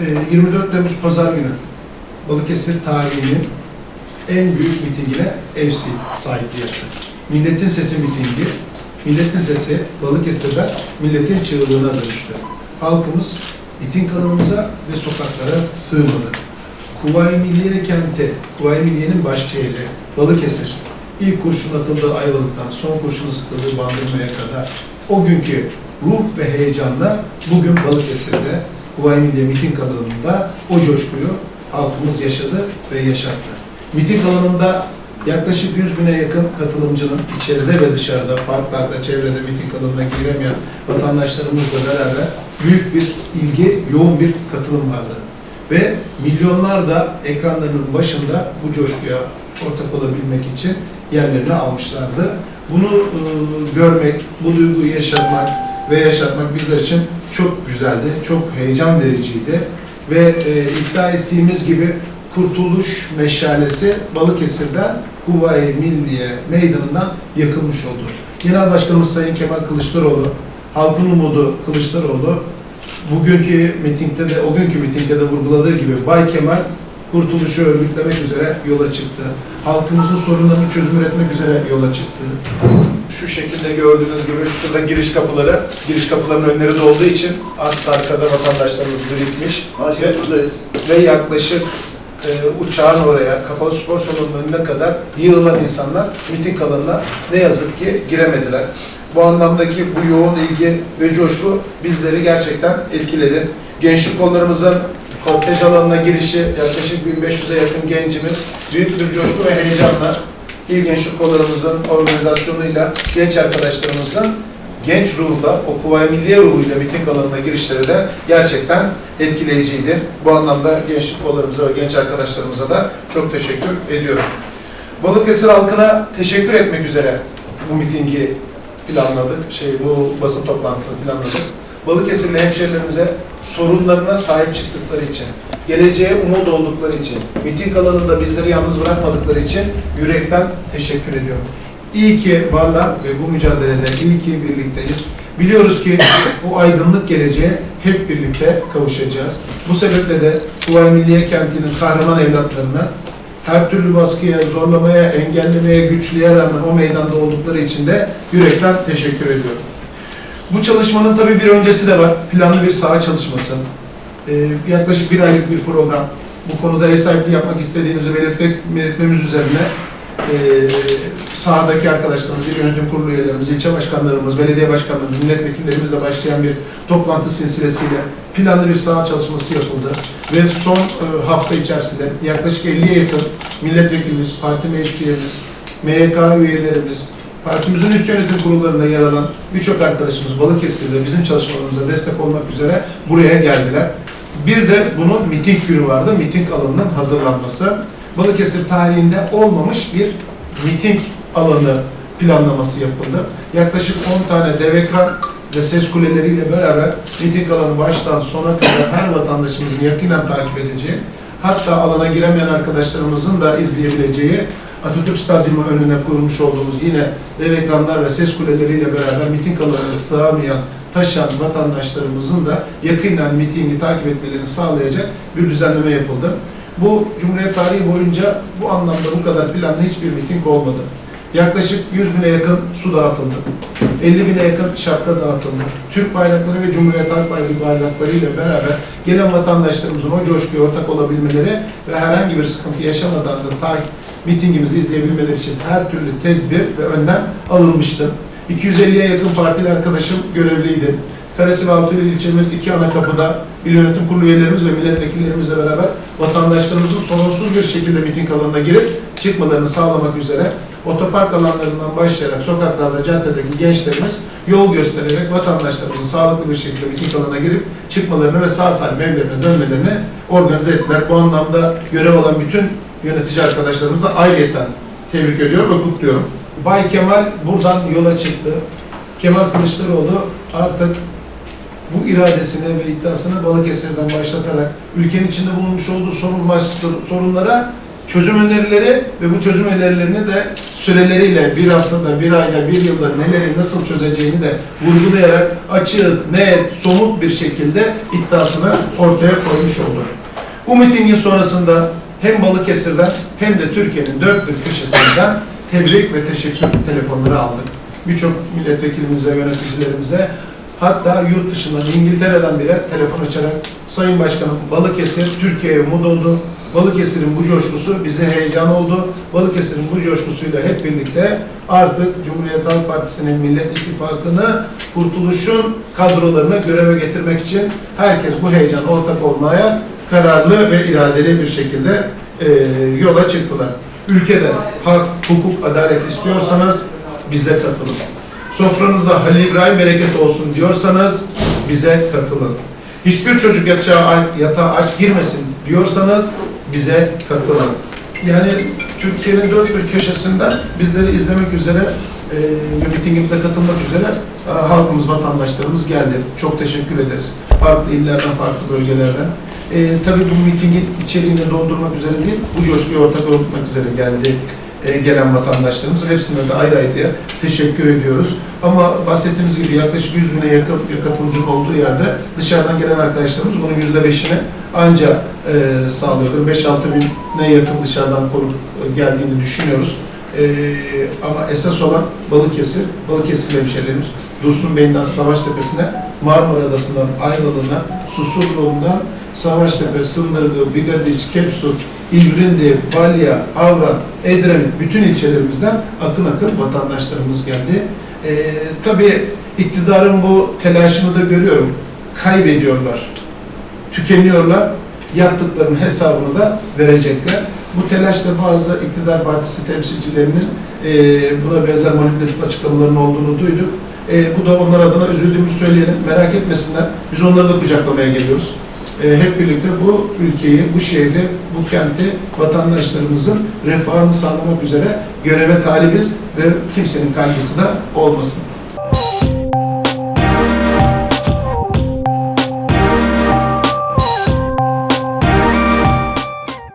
Ee, 24 Temmuz Pazar günü Balıkesir tarihinin en büyük mitingine ev sahipliği yaptı. Milletin Sesi mitingi, Milletin Sesi Balıkesir'de milletin çığlığına dönüştü. Halkımız miting alanımıza ve sokaklara sığmadı. Kuvayi Milliye kenti, Kuvayi Milliye'nin başşehri Balıkesir. İlk kurşun atıldığı Ayvalık'tan son kurşunu sıkıldığı Bandırma'ya kadar o günkü ruh ve heyecanla bugün Balıkesir'de Kuvayi Milliye miting alanında o coşkuyu halkımız yaşadı ve yaşattı. Miting alanında yaklaşık 100 bine yakın katılımcının içeride ve dışarıda, parklarda, çevrede miting alanına giremeyen vatandaşlarımızla beraber büyük bir ilgi, yoğun bir katılım vardı. Ve milyonlar da ekranlarının başında bu coşkuya ortak olabilmek için yerlerini almışlardı. Bunu e, görmek, bu duyguyu yaşatmak ve yaşatmak bizler için çok güzeldi, çok heyecan vericiydi. Ve e, iddia ettiğimiz gibi Kurtuluş Meşalesi Balıkesir'den Kuvayi Milliye Meydanı'ndan yakılmış oldu. Genel Başkanımız Sayın Kemal Kılıçdaroğlu, halkın umudu Kılıçdaroğlu, bugünkü mitingde de, o günkü mitingde de vurguladığı gibi Bay Kemal kurtuluşu örgütlemek üzere yola çıktı. Halkımızın sorunlarını çözüm üretmek üzere yola çıktı. Şu şekilde gördüğünüz gibi şurada giriş kapıları, giriş kapılarının önleri de olduğu için arka arkada vatandaşlarımız birikmiş. Başka buradayız. Ve yaklaşık e, uçağın oraya, kapalı spor salonunun önüne kadar yığılan insanlar miting alanına ne yazık ki giremediler. Bu anlamdaki bu yoğun ilgi ve coşku bizleri gerçekten etkiledi. Gençlik kollarımızın kortej alanına girişi yaklaşık 1500'e yakın gencimiz büyük bir coşku ve heyecanla İl Gençlik Kollarımızın organizasyonuyla genç arkadaşlarımızın genç ruhla, o Kuvayi Milliye ruhuyla miting alanına girişleri de gerçekten etkileyiciydi. Bu anlamda gençlik kollarımıza ve genç arkadaşlarımıza da çok teşekkür ediyorum. Balıkesir halkına teşekkür etmek üzere bu mitingi planladık. Şey bu basın toplantısını planladık. Balıkesirli hemşehrilerimize sorunlarına sahip çıktıkları için, geleceğe umut oldukları için, miting alanında bizleri yalnız bırakmadıkları için yürekten teşekkür ediyorum. İyi ki varlar ve bu mücadelede iyi ki birlikteyiz. Biliyoruz ki bu aydınlık geleceğe hep birlikte kavuşacağız. Bu sebeple de Kuvayi Milliye Kenti'nin kahraman evlatlarına her türlü baskıya, zorlamaya, engellemeye, güçlüğe rağmen o meydanda oldukları için de yürekten teşekkür ediyorum. Bu çalışmanın tabii bir öncesi de var. Planlı bir saha çalışması. Ee, yaklaşık bir aylık bir program. Bu konuda ev sahipliği yapmak istediğimizi belirtmek, belirtmemiz üzerine e, sahadaki arkadaşlarımız, il yönetim kurulu üyelerimiz, ilçe başkanlarımız, belediye başkanlarımız, milletvekillerimizle başlayan bir toplantı silsilesiyle planlı bir saha çalışması yapıldı. Ve son e, hafta içerisinde yaklaşık 50'ye yakın milletvekilimiz, parti meclis üyelerimiz, MYK üyelerimiz, partimizin üst yönetim kurullarında yer alan birçok arkadaşımız Balıkesir'de bizim çalışmalarımıza destek olmak üzere buraya geldiler. Bir de bunun miting günü vardı, miting alanının hazırlanması. Balıkesir tarihinde olmamış bir miting alanı planlaması yapıldı. Yaklaşık 10 tane dev ekran ve ses kuleleriyle beraber miting alanı baştan sona kadar her vatandaşımızın yakinen takip edeceği, hatta alana giremeyen arkadaşlarımızın da izleyebileceği Atatürk Stadyumu önüne kurmuş olduğumuz yine dev ekranlar ve ses kuleleriyle beraber miting alanına sığamayan, taşan vatandaşlarımızın da yakinen mitingi takip etmelerini sağlayacak bir düzenleme yapıldı. Bu Cumhuriyet tarihi boyunca bu anlamda bu kadar planlı hiçbir miting olmadı. Yaklaşık 100 bine yakın su dağıtıldı. 50 bine yakın şapka dağıtıldı. Türk bayrakları ve Cumhuriyet Halk Bayrağı bayrakları ile beraber gelen vatandaşlarımızın o coşkuya ortak olabilmeleri ve herhangi bir sıkıntı yaşamadan da takip mitingimizi izleyebilmeleri için her türlü tedbir ve önlem alınmıştı. 250'ye yakın partili arkadaşım görevliydi. Karesi ve Altıyıl ilçemiz iki ana kapıda il yönetim kurulu üyelerimiz ve milletvekillerimizle beraber vatandaşlarımızın sorunsuz bir şekilde miting alanına girip çıkmalarını sağlamak üzere otopark alanlarından başlayarak sokaklarda, caddedeki gençlerimiz yol göstererek vatandaşlarımızın sağlıklı bir şekilde miting alanına girip çıkmalarını ve sağ salim evlerine dönmelerini organize ettiler. Bu anlamda görev alan bütün yönetici arkadaşlarımızı da ayrıyeten tebrik ediyorum ve kutluyorum. Bay Kemal buradan yola çıktı. Kemal Kılıçdaroğlu artık bu iradesini ve iddiasını Balıkesir'den başlatarak ülkenin içinde bulunmuş olduğu sorun sorunlara çözüm önerileri ve bu çözüm önerilerini de süreleriyle bir haftada, bir ayda, bir yılda neleri nasıl çözeceğini de vurgulayarak açık, net, somut bir şekilde iddiasını ortaya koymuş oldu. Bu mitingin sonrasında hem Balıkesir'den hem de Türkiye'nin dört bir köşesinden tebrik ve teşekkür telefonları aldık. Birçok milletvekilimize, yöneticilerimize hatta yurt dışından İngiltere'den bile telefon açarak Sayın Başkanım Balıkesir Türkiye'ye umut oldu. Balıkesir'in bu coşkusu bize heyecan oldu. Balıkesir'in bu coşkusuyla hep birlikte artık Cumhuriyet Halk Partisi'nin Millet İttifakı'nı kurtuluşun kadrolarını göreve getirmek için herkes bu heyecan ortak olmaya kararlı ve iradeli bir şekilde e, yola çıktılar. Ülkede hak, hukuk, adalet istiyorsanız bize katılın. Sofranızda Halil İbrahim bereket olsun diyorsanız bize katılın. Hiçbir çocuk yatağa, yatağa aç girmesin diyorsanız bize katılın. Yani Türkiye'nin dört bir köşesinden bizleri izlemek üzere e, mitingimize katılmak üzere halkımız, vatandaşlarımız geldi. Çok teşekkür ederiz. Farklı illerden, farklı bölgelerden. E, tabii bu mitingin içeriğini doldurmak üzere değil, bu coşkuya ortak olmak üzere geldi e, gelen vatandaşlarımız. Hepsine de ayrı ayrıya teşekkür ediyoruz. Ama bahsettiğimiz gibi yaklaşık 100 bine yakın bir katılımcının olduğu yerde dışarıdan gelen arkadaşlarımız bunun yüzde beşini anca e, sağlıyordur. 5-6 bine yakın dışarıdan konuk e, geldiğini düşünüyoruz. E, ama esas olan Balıkesir, Balıkesir hemşehrilerimiz Dursun Bey'inden Savaştepe'sine, Marmara Adası'ndan Ayvalık'ına, Susurluğundan Savaştepe, Sındırgı, Bigadiç, Kepsut, İvrindi, Balya, Avran, Edremit bütün ilçelerimizden akın akın vatandaşlarımız geldi. Ee, tabii iktidarın bu telaşını da görüyorum. Kaybediyorlar, tükeniyorlar, yaptıklarının hesabını da verecekler. Bu telaşla bazı iktidar partisi temsilcilerinin e, buna benzer manipülatif açıklamaların olduğunu duyduk. E, bu da onlar adına üzüldüğümüzü söyleyelim. Merak etmesinler. Biz onları da kucaklamaya geliyoruz. E, hep birlikte bu ülkeyi, bu şehri, bu kenti, vatandaşlarımızın refahını sağlamak üzere göreve talibiz ve kimsenin kaygısı da olmasın.